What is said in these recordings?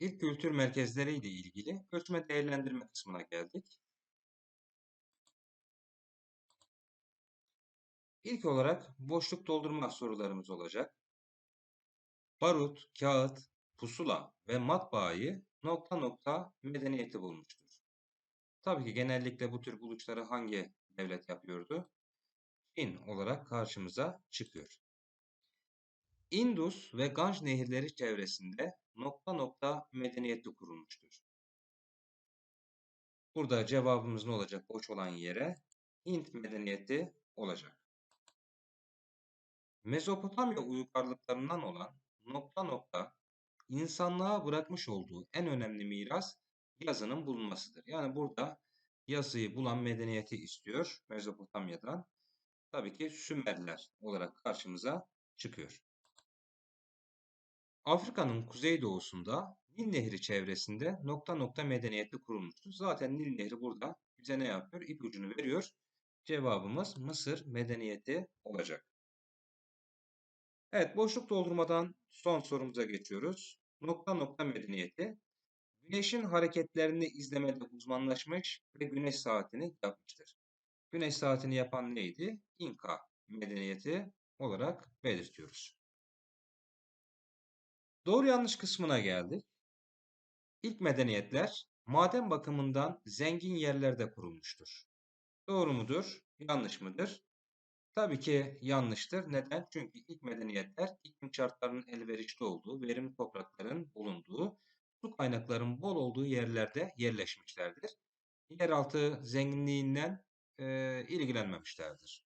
kültür merkezleri ile ilgili ölçme değerlendirme kısmına geldik. İlk olarak boşluk doldurma sorularımız olacak. Barut, kağıt, pusula ve matbaayı nokta nokta medeniyeti bulmuştur. Tabii ki genellikle bu tür buluşları hangi devlet yapıyordu? Çin olarak karşımıza çıkıyor. Indus ve Ganj nehirleri çevresinde nokta nokta medeniyeti kurulmuştur. Burada cevabımız ne olacak? Boş olan yere Hint medeniyeti olacak. Mezopotamya uygarlıklarından olan nokta nokta insanlığa bırakmış olduğu en önemli miras yazının bulunmasıdır. Yani burada yazıyı bulan medeniyeti istiyor Mezopotamya'dan. Tabii ki Sümerler olarak karşımıza çıkıyor. Afrika'nın kuzeydoğusunda Nil Nehri çevresinde nokta nokta medeniyeti kurulmuştur. Zaten Nil Nehri burada bize ne yapıyor? İpucunu veriyor. Cevabımız Mısır medeniyeti olacak. Evet boşluk doldurmadan son sorumuza geçiyoruz. Nokta nokta medeniyeti Güneşin hareketlerini izlemede uzmanlaşmış ve güneş saatini yapmıştır. Güneş saatini yapan neydi? İnka medeniyeti olarak belirtiyoruz. Doğru yanlış kısmına geldik. İlk medeniyetler maden bakımından zengin yerlerde kurulmuştur. Doğru mudur? Yanlış mıdır? Tabii ki yanlıştır. Neden? Çünkü ilk medeniyetler iklim şartlarının elverişli olduğu, verimli toprakların bulunduğu, su kaynaklarının bol olduğu yerlerde yerleşmişlerdir. Yeraltı zenginliğinden e, ilgilenmemişlerdir.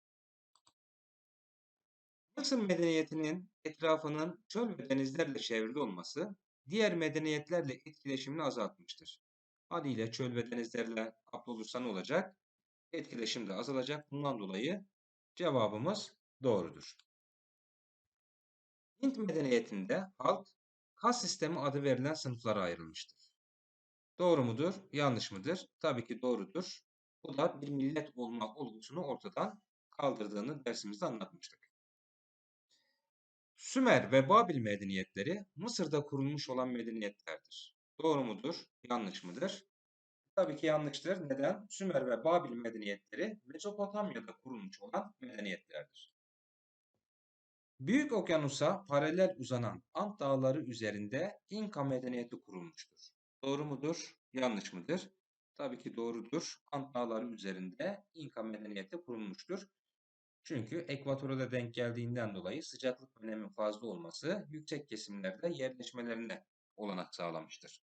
Mısır medeniyetinin etrafının çöl ve denizlerle çevrili olması diğer medeniyetlerle etkileşimini azaltmıştır. Haliyle çöl ve denizlerle kaplı olursa ne olacak? Etkileşim de azalacak. Bundan dolayı cevabımız doğrudur. Hint medeniyetinde halk kas sistemi adı verilen sınıflara ayrılmıştır. Doğru mudur? Yanlış mıdır? Tabii ki doğrudur. Bu da bir millet olma olgusunu ortadan kaldırdığını dersimizde anlatmıştık. Sümer ve Babil medeniyetleri Mısır'da kurulmuş olan medeniyetlerdir. Doğru mudur? Yanlış mıdır? Tabii ki yanlıştır. Neden? Sümer ve Babil medeniyetleri Mezopotamya'da kurulmuş olan medeniyetlerdir. Büyük okyanusa paralel uzanan Ant Dağları üzerinde İnka medeniyeti kurulmuştur. Doğru mudur? Yanlış mıdır? Tabii ki doğrudur. Ant Dağları üzerinde İnka medeniyeti kurulmuştur. Çünkü ekvatora da denk geldiğinden dolayı sıcaklık önemi fazla olması yüksek kesimlerde yerleşmelerine olanak sağlamıştır.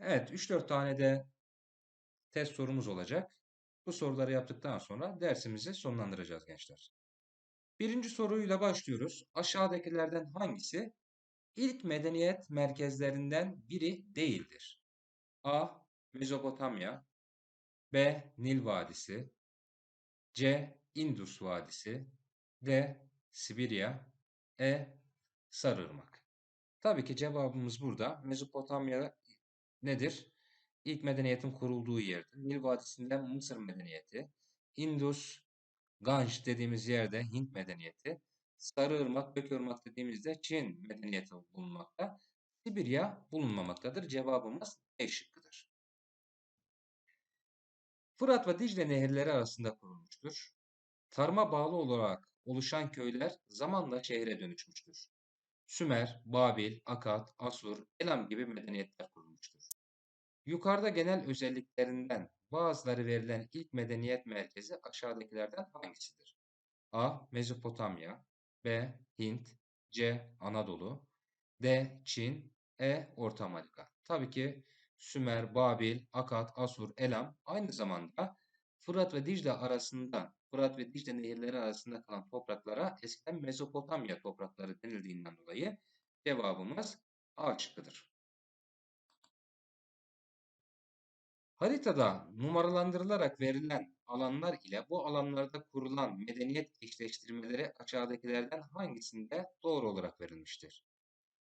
Evet 3-4 tane de test sorumuz olacak. Bu soruları yaptıktan sonra dersimizi sonlandıracağız gençler. Birinci soruyla başlıyoruz. Aşağıdakilerden hangisi ilk medeniyet merkezlerinden biri değildir? A. Mezopotamya B. Nil Vadisi C. Indus Vadisi D. Sibirya E. Sarırmak. Tabii ki cevabımız burada. Mezopotamya nedir? İlk medeniyetin kurulduğu yerdir. Nil Vadisi'nden Mısır medeniyeti, Indus Ganj dediğimiz yerde Hint medeniyeti, Sarıırmak, Gökörmak dediğimizde Çin medeniyeti bulunmakta. Sibirya bulunmamaktadır. Cevabımız E şıkkıdır. Fırat ve Dicle nehirleri arasında kurulmuştur. Tarıma bağlı olarak oluşan köyler zamanla şehre dönüşmüştür. Sümer, Babil, Akat, Asur, Elam gibi medeniyetler kurulmuştur. Yukarıda genel özelliklerinden Bazıları verilen ilk medeniyet merkezi aşağıdakilerden hangisidir? A. Mezopotamya B. Hint C. Anadolu D. Çin E. Orta Amerika. Tabii ki Sümer, Babil, Akat, Asur, Elam aynı zamanda Fırat ve Dicle arasında, Fırat ve Dicle nehirleri arasında kalan topraklara eskiden Mezopotamya toprakları denildiğinden dolayı cevabımız A şıkkıdır. Haritada numaralandırılarak verilen alanlar ile bu alanlarda kurulan medeniyet eşleştirmeleri aşağıdakilerden hangisinde doğru olarak verilmiştir?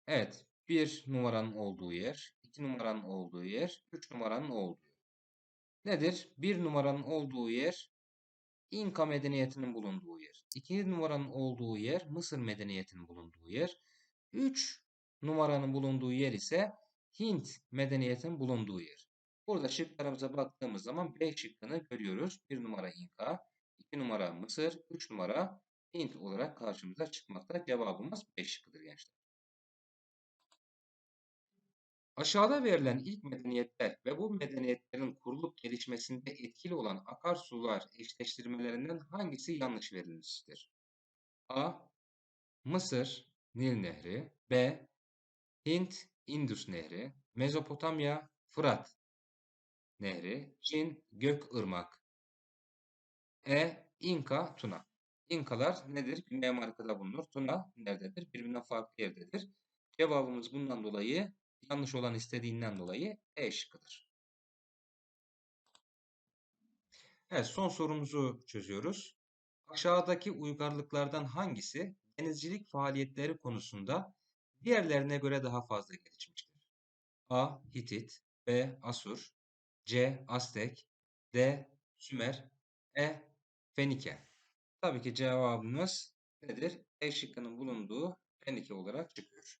Evet, 1 numaranın olduğu yer, 2 numaranın olduğu yer, 3 numaranın olduğu yer. Nedir? 1 numaranın olduğu yer İnka medeniyetinin bulunduğu yer. 2 numaranın olduğu yer Mısır medeniyetinin bulunduğu yer. 3 numaranın bulunduğu yer ise Hint medeniyetin bulunduğu yer. Burada şıklarımıza baktığımız zaman B şıkkını görüyoruz. 1 numara İnka, 2 numara Mısır, 3 numara Hint olarak karşımıza çıkmakta. Cevabımız B şıkkıdır gençler. Aşağıda verilen ilk medeniyetler ve bu medeniyetlerin kurulup gelişmesinde etkili olan akarsular eşleştirmelerinden hangisi yanlış verilmiştir? A. Mısır, Nil Nehri. B. Hint, Indus Nehri. Mezopotamya, Fırat Nehri. Çin, Gökırmak. E. İnka, Tuna. İnkalar nedir? Güney Amerika'da bulunur. Tuna nerededir? Birbirinden farklı yerdedir. Cevabımız bundan dolayı yanlış olan istediğinden dolayı E şıkkıdır. Evet son sorumuzu çözüyoruz. Aşağıdaki uygarlıklardan hangisi denizcilik faaliyetleri konusunda diğerlerine göre daha fazla gelişmiştir? A. Hitit B. Asur C. Aztek D. Sümer E. Fenike Tabii ki cevabımız nedir? E şıkkının bulunduğu Fenike olarak çıkıyor.